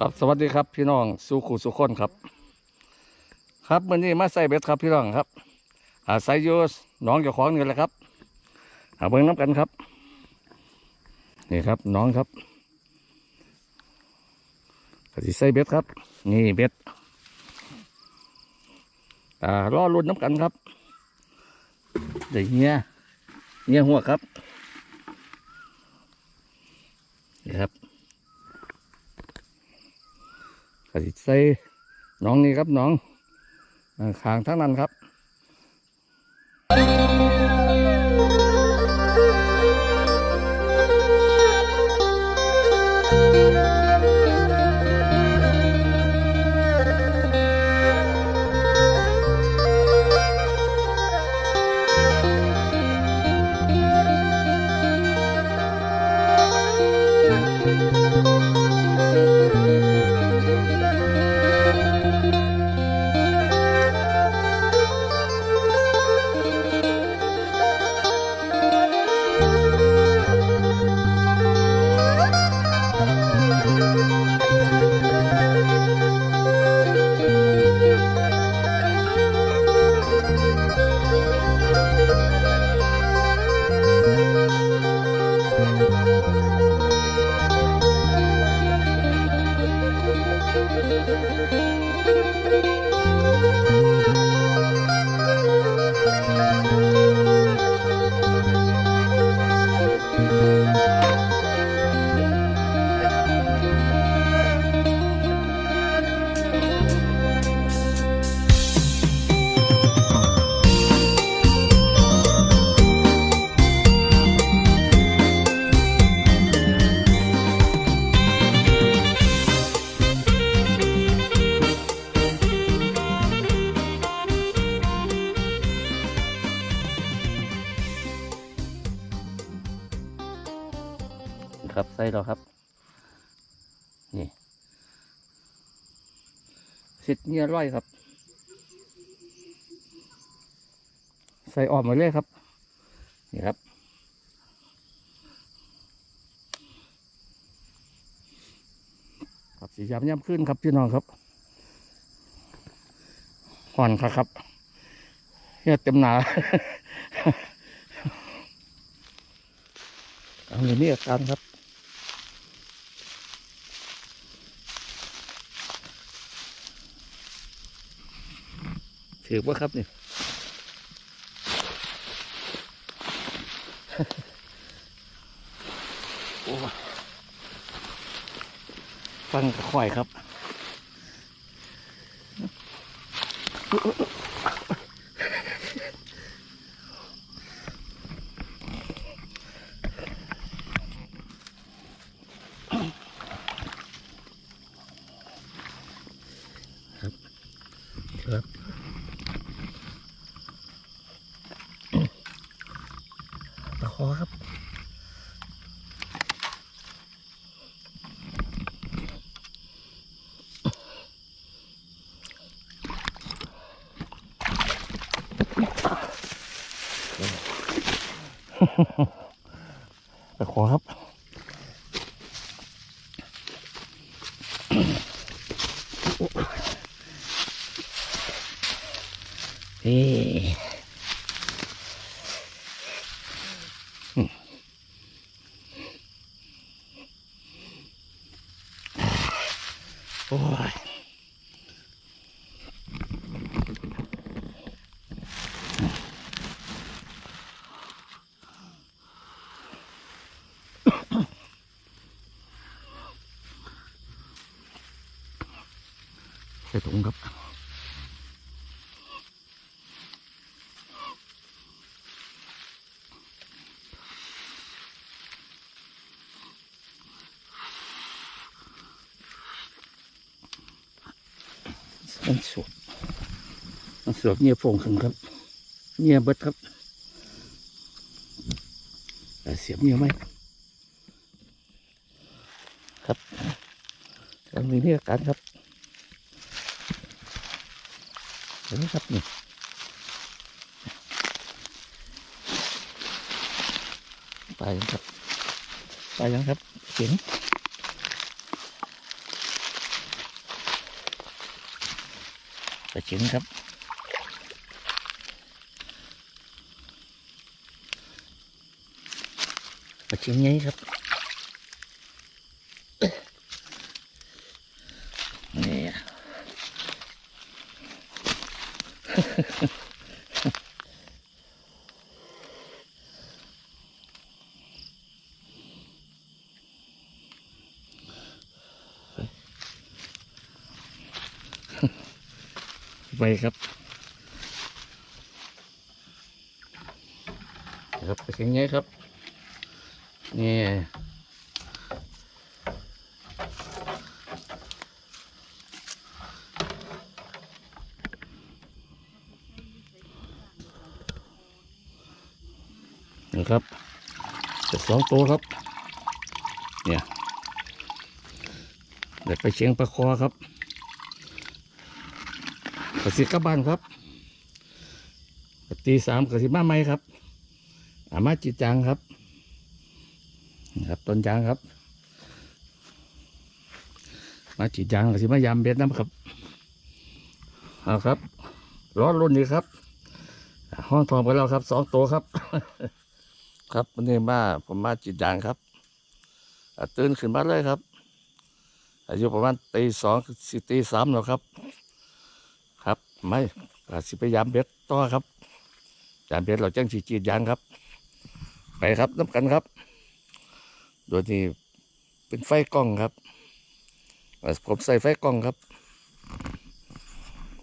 ครับสวัสดีครับพี่น้องสุขุสุขคนครับ ครับวันนี้มาใส่เบ็ดครับพี่น้องครับอาศัยอยู่น้องเจ้าของนี่แหละครับหาเบิ้งน้ำกันครับ นี่ครับน้องครับก็สิใส่เบ็ดครับ นี่เบ็ดอ่ารอรุ่นน้ำกันครับเดี๋ยวเงี้ยเงี้ยหัวครับนี่ครับ ก็สิใส่น้องนี่ครับน้องอ่าขางทั้งนั้นครับ ครับใส่แล้วครับ นี่สิทธิ์เงี้ยร้อยครับ ใส่ออกมาเลยครับ นี่ครับครับสียำย่ำขึ้นครับพี่น้องครับห่อนครับครับเฮียเต็มหนาอันนี้นี่อาการครับ ถือว่าครับนี่โอ้ฟังข่อยครับ ตะขอครับ เฮ้โอ้ยใส่ถุงครับมันสวบมันสวบเงียโฟงขึ้นครับ เงียเบิดครับเสียบเงียไหมครับกำลังมีเห็นไหมครับนี่ไปยังครับไปยังครับ nó sắp này tay vẫn sắp. Tay vẫn sắp chuyển và chuyển sắp. Và chuyển nháy sắp. ไปครับครับไปเข็งไงครับ นี่นะครับจะสองตัวครับ เนี่ยเดี๋ยวไปเชียงปลาคอครับ กสิกลับบ้านครับตีสามกสิมาไหมครับ อามาจิตจังครับนะครับต้นยางครับ มาจิตจังกสิมายามเบ็ดน้ำครับเอาครับร้อนรุ่นนี้ครับ ห้องทองไปแล้วครับสองตัวครับ ครับวันนี้มาผมมาจิตจังครับตื่นขึ้นมาเลยครับ อายุประมาณตีสองสิตีสามแล้วครับครับ ไม่ก็สิพยายามเบ็ดต่อครับจานเบ็ดเราจังสีจีดยางครับ ไปครับน้ำกันครับ โดยที่เป็นไฟกล้องครับผมใส่ไฟกล้องครับ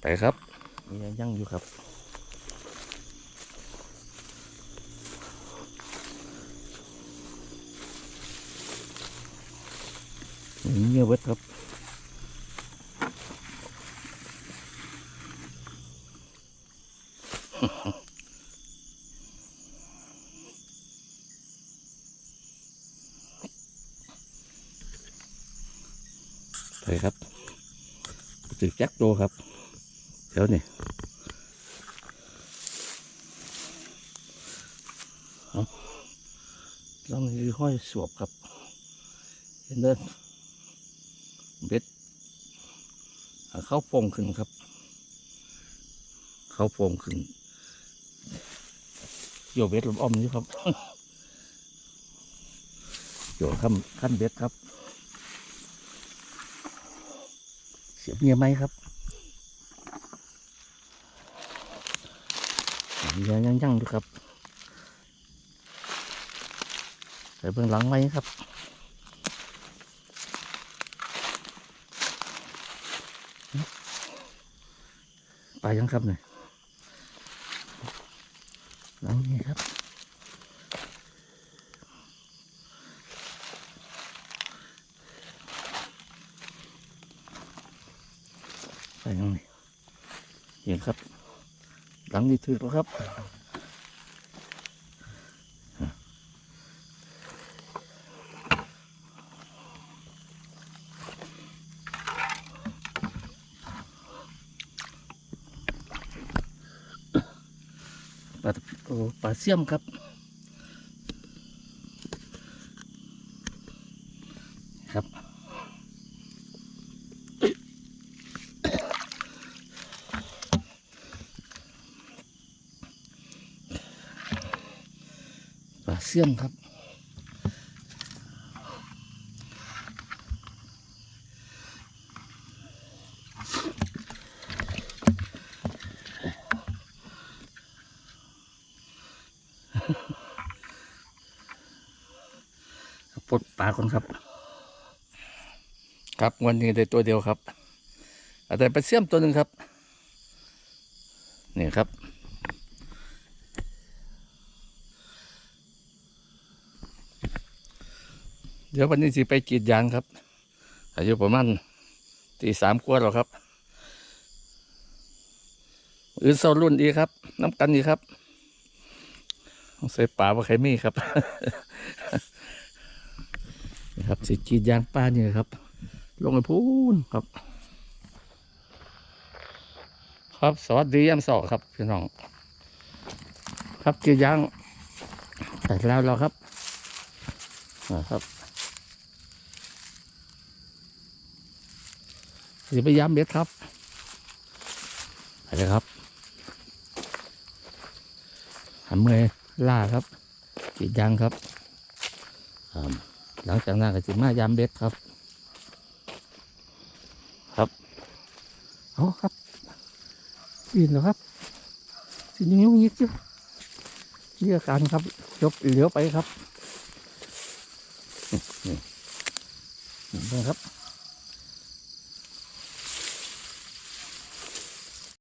ไปครับยังยังอยู่ครับเงียบเบิดครับ ไปครับตึกแจ็คโตครับแถวนี้อาแล้วมันคือห้อยสวบครับ เห็นเดินเบ็ดเข้าโป่งขึ้นครับ เข้าโป่งขึ้นโยเบ็ดลมอ้อมนี่ครับโยขั้นขั้นเบ็ดครับ เสียบเมียไหมครับเมียยังยังอยู่ครับใส่เบื้องหลังไหมครับไปยังครับเนี่ยหลังนี้ครับ ไปยังนี่เห็นครับ หลังนี้ถือแล้วครับปลาโอ้ปลาเสี่ยมครับ เสี่ยมครับ ปลดปลาคนครับ ครับวันนี้ได้ตัวเดียวครับ แต่ไปเสี่ยมตัวหนึ่งครับ นี่ครับ ดี๋ยววันนี้สิไปกรีดยางครับ อายุประมาณตีสามกว่าแล้วครับอื่นเศร้ารุ่นดีครับ น้ำกันดีครับใส่ป่าว่าใครมีครับครับสิกรีดยางป้านี่ครับ ลงไปพูนครับ ครับสวัสดียามสาร์ครับพี่น้อง ครับกรีดยางแต่แล้วเราครับนะครับ สิพยายามเบ็ดครับไปเลยครับหันมือล่าครับกรีดยางครับอ่าหลังจากนั้นก็สิมายามเบ็ดครับ ครับเอาครับปีนแล้วครับสิยังยุ่งยิกอยู่นี่อาการครับยกเหลียวไปครับนี่นี่นี่ครับ